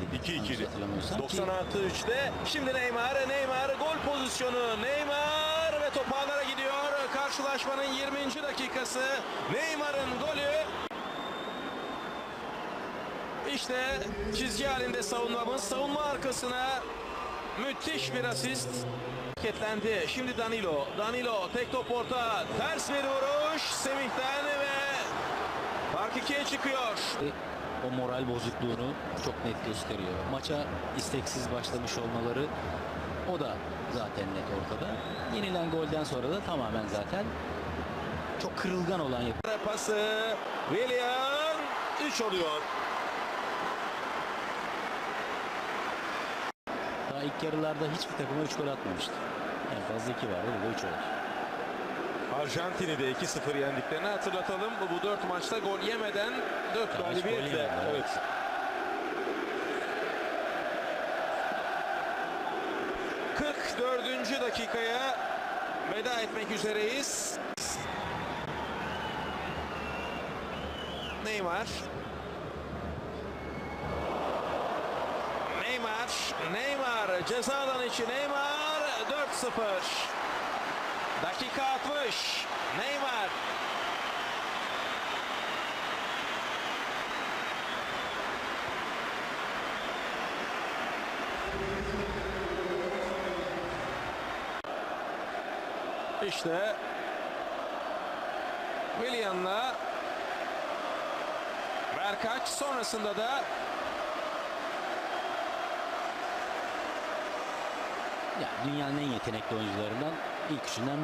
2-2'di. Yanlış hatırlamıyorsam ki- 96 3'te. Şimdi Neymar, Neymar gol pozisyonu. Neymar ve top ağlara gidiyor. Karşılaşmanın 20. dakikası. Neymar'ın golü. İşte çizgi halinde savunmamız. Savunma arkasına müthiş bir asist. Hareketlendi. Şimdi Danilo. Danilo tek top orta. Ters bir vuruş. Semih'ten ve fark ikiye çıkıyor. o moral bozukluğunu çok net gösteriyor. Maça isteksiz başlamış olmaları o da zaten net ortada. Yenilen golden sonra da tamamen zaten çok kırılgan olan yapı. Pası William 3 oluyor. Daha ilk yarılarda hiçbir takıma 3 gol atmamıştı. En fazla 2 vardı, burada 3 oldu. Arjantin'i de 2-0 yendiklerini hatırlatalım. Bu, bu 4 maçta gol yemeden 4 Daha hiç gol galibiyetle. Evet. evet. ...44. dakikaya veda etmek üzereyiz. Neymar. Neymar. Neymar. Ceza alanı içi Neymar. 4-0. Dakika 60. Neymar. İşte William'la Berkaç sonrasında da Ya dünyanın en yetenekli oyuncularından ilk üçünden